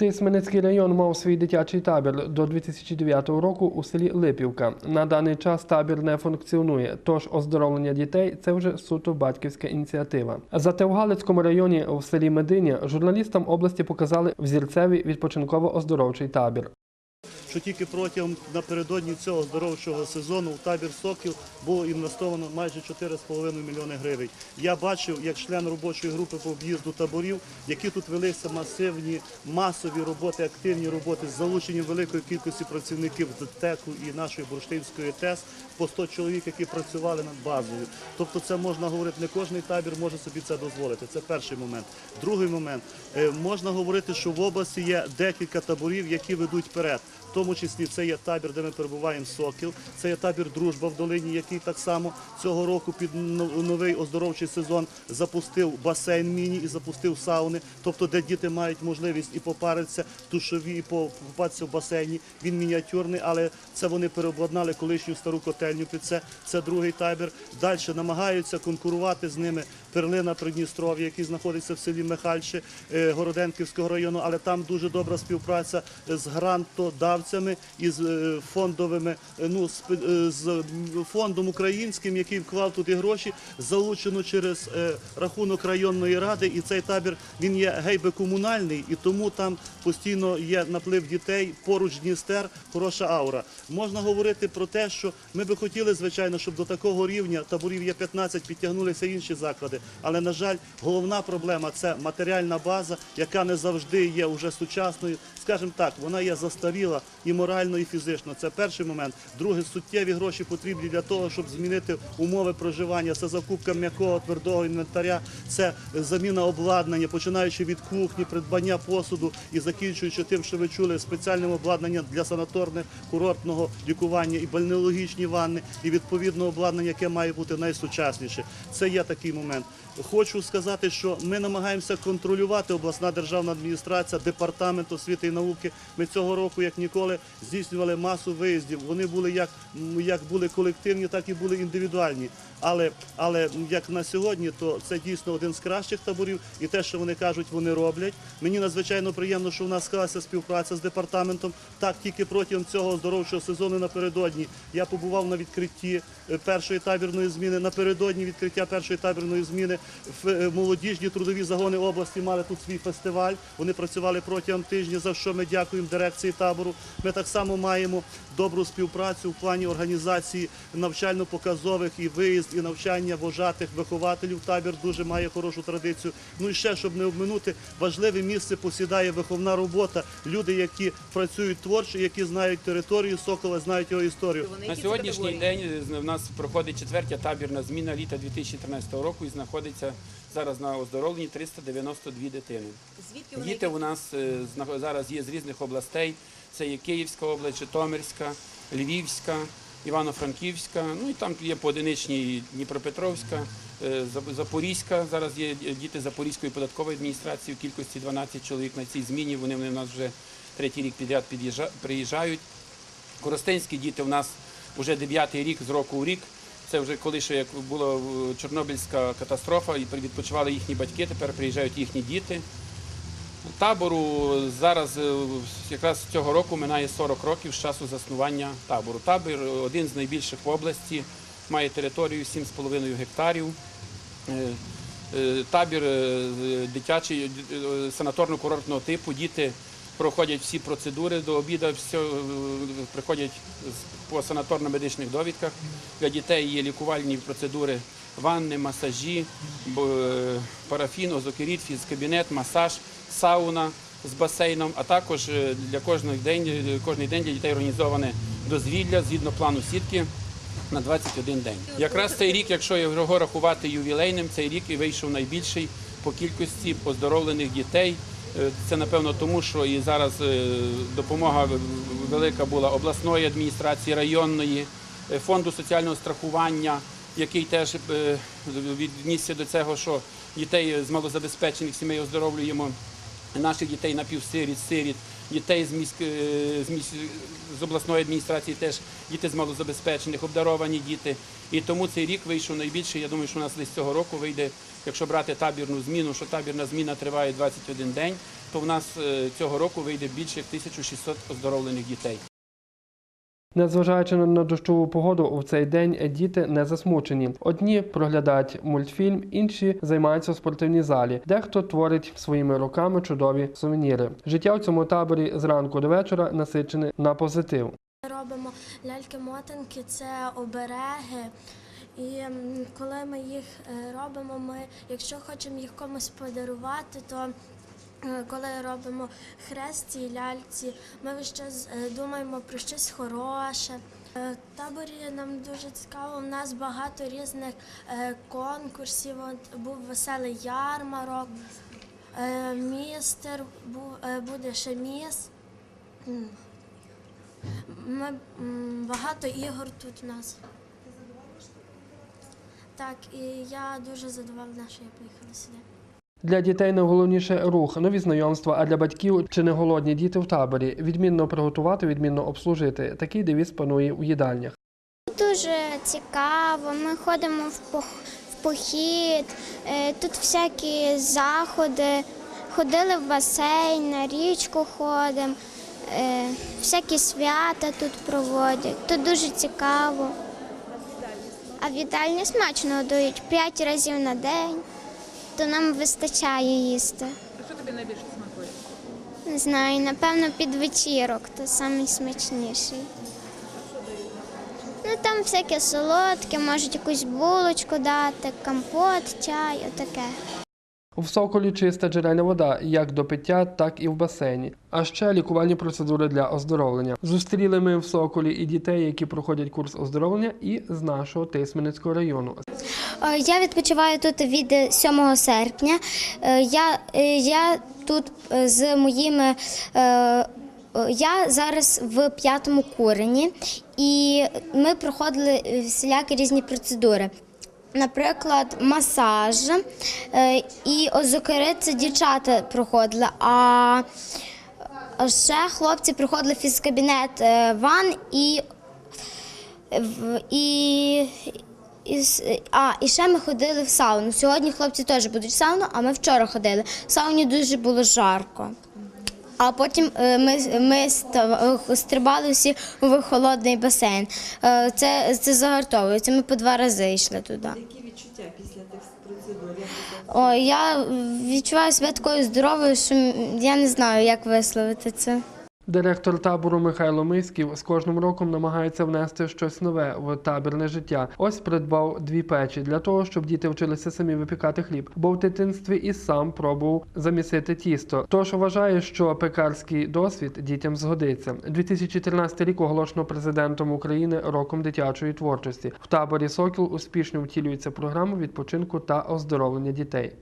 Тисменецький район мав свій дитячий табір до 2009 року у селі Липівка. На даний час табір не функціонує, тож оздоровлення дітей це вже суто батьківська ініціатива. Зате в Галицькому районі в селі Мединя журналістам області показали взірцевий відпочинково-оздоровчий табір. Що тільки протягом напередодні цього здоровчого сезону в табір Сокіл було інвестовано майже 4,5 мільйони гривень. Я бачив, як член робочої групи по об'їзду таборів, які тут велися масивні, масові роботи, активні роботи з залученням великої кількості працівників з ТЕКу і нашої бурштинської ТЕС по 100 чоловік, які працювали над базою. Тобто, це можна говорити, не кожний табір може собі це дозволити. Це перший момент. Другий момент Е, можна говорити, що в області є декілька таборів, які ведуть вперед. Тому числі це є табір, де ми перебуваємо Сокіл, це є табір Дружба в долині, який так само цього року під новий оздоровчий сезон запустив басейн міні і запустив сауни, тобто де діти мають можливість і попаритися в душові, і покупатися в басейні. Він мініатюрний, але це вони переобладнали колишню стару котельню під це. Це другий табір. Далі намагаються конкурувати з ними перлина Придністров'я, який знаходиться в селі Михальче е, Городенківського району, але там дуже добра співпраця з грантодавцями і з е, фондовими, е, ну з фондом українським, який вклав туди гроші, залучено через рахунок районної ради. І цей табір він є гейби комунальний, і тому там постійно є наплив дітей. Поруч Дністер, хороша аура. Можна говорити про те, що ми би хотіли, звичайно, щоб до такого рівня таборів є 15, підтягнулися інші заклади. Але на жаль, головна проблема це матеріальна база, яка не завжди є вже сучасною. Скажімо так, вона є застаріла і морально, і фізично. Це перший момент. Друге, суттєві гроші потрібні для того, щоб змінити умови проживання. Це закупка м'якого твердого інвентаря, це заміна обладнання, починаючи від кухні, придбання посуду і закінчуючи тим, що ви чули, спеціальним обладнанням для санаторних курортного лікування і бальнеологічні ванни, і відповідно обладнання, яке має бути найсучасніше. Це є такий момент. Хочу сказати, що ми намагаємося контролювати обласна державна адміністрація, департамент освіти і науки. Ми цього року, як ніколи, здійснювали масу виїздів. Вони були як, як були колективні, так і були індивідуальні. Але, але як на сьогодні, то це дійсно один з кращих таборів, і те, що вони кажуть, вони роблять. Мені надзвичайно приємно, що в нас склалася співпраця з департаментом. Так, тільки протягом цього здоровчого сезону напередодні я побував на відкритті е, першої табірної зміни. Напередодні відкриття першої табірної зміни в е, молодіжні трудові загони області мали тут свій фестиваль. Вони працювали протягом тижня, за що ми дякуємо дирекції табору. Ми так само маємо добру співпрацю в плані організації навчально-показових і виїзд, і навчання вожатих вихователів. Табір дуже має хорошу традицію. Ну і ще, щоб не обминути, важливе місце посідає виховна робота. Люди, які працюють творчо, які знають територію Сокола, знають його історію. На сьогоднішній день в нас проходить четвертя табірна зміна літа 2013 року і знаходиться зараз на оздоровленні 392 дитини. Звідки вони Діти у нас е, зараз є з різних областей. Це є Київська область, Житомирська, Львівська, Івано-Франківська. Ну і там є поодиничні Дніпропетровська, е, Запорізька. Зараз є діти Запорізької податкової адміністрації в кількості 12 чоловік на цій зміні. Вони в нас вже третій рік підряд приїжджають. Коростенські діти у нас вже дев'ятий рік з року у рік. Це вже коли ще як була е, Чорнобильська катастрофа, і відпочивали їхні батьки, тепер приїжджають їхні діти. Табору зараз е, якраз цього року минає 40 років з часу заснування табору. Табір е, один з найбільших в області, має територію 7,5 гектарів. Табір дитячий санаторно-курортного типу. Діти проходять всі процедури до обіду, все, приходять по санаторно-медичних довідках. Для дітей є лікувальні процедури, ванни, масажі, е, парафін, озокеріт, фізкабінет, масаж, сауна з басейном, а також е, для кожного день, е, кожний день для дітей організоване дозвілля згідно плану сітки на 21 день. Якраз цей рік, якщо його рахувати ювілейним, цей рік і вийшов найбільший по кількості оздоровлених дітей. Е, Це напевно тому, що і зараз е, допомога велика була обласної адміністрації, районної, е, фонду соціального страхування, який теж віднісся до цього, що дітей з малозабезпечених сімей оздоровлюємо наших дітей напівсиріт, сиріт, дітей з міськ е, з, місь... з обласної адміністрації, теж діти з малозабезпечених, обдаровані діти. І тому цей рік вийшов найбільше. Я думаю, що у нас десь цього року вийде, якщо брати табірну зміну, що табірна зміна триває 21 день, то в нас е, цього року вийде більше як 1600 оздоровлених дітей. Незважаючи на дощову погоду, у цей день діти не засмучені. Одні проглядають мультфільм, інші займаються у спортивній залі. Дехто творить своїми руками чудові сувеніри. Життя у цьому таборі зранку до вечора насичене на позитив. Робимо ляльки-мотанки, це обереги. І коли ми їх е, робимо, ми, якщо хочемо їх комусь подарувати, то коли робимо хрест цій ляльці, ми весь час е, думаємо про щось хороше. Е, таборі нам дуже цікаво. У нас багато різних е, конкурсів. От був веселий ярмарок, е, містер, е, буде ще міс. Ми, багато ігор тут у нас. Так, і я дуже задоволена, що я поїхала сюди. Для дітей найголовніше рух, нові знайомства, а для батьків чи не голодні діти в таборі. Відмінно приготувати, відмінно обслужити. Такий девіз панує у їдальнях. Дуже цікаво. Ми ходимо в пох- похід, е, тут всякі заходи. Ходили в басейн, на річку ходимо, е, всякі свята тут проводять. Тут дуже цікаво. А в їдальні смачно годують п'ять разів на день, то нам вистачає їсти. А Що тобі найбільше смакує? Не знаю, напевно, під вечірок, то найсмачніший. Ну там всяке солодке, можуть якусь булочку дати, компот, чай, отаке. В соколі чиста джерельна вода, як до пиття, так і в басейні. А ще лікувальні процедури для оздоровлення. Зустріли ми в соколі і дітей, які проходять курс оздоровлення, і з нашого Тисменницького району. Е, Я відпочиваю тут від 7 серпня. Е, Я, е, я тут з моїми. Я зараз в п'ятому курені, і ми проходили всілякі різні процедури. Наприклад, масаж е, і озокери це дівчата проходили. А ще хлопці проходили фізкабінет е, ван і і, і, а, і ще ми ходили в сауну. Сьогодні хлопці теж будуть в сауну, а ми вчора ходили. В сауні дуже було жарко. А потім е, ми, ми е, стрибали всі в холодний басейн. Е, Це, це загартовується. Ми по два рази йшли туди. Які відчуття після тих процедур? О, я відчуваю себе такою здоровою, що я не знаю, як висловити це. Директор табору Михайло Миськів з кожним роком намагається внести щось нове в табірне життя. Ось придбав дві печі для того, щоб діти вчилися самі випікати хліб, бо в дитинстві і сам пробував замісити тісто. Тож вважає, що пекарський досвід дітям згодиться. 2014 рік оголошено президентом України роком дитячої творчості. В таборі Сокіл успішно втілюється програма відпочинку та оздоровлення дітей.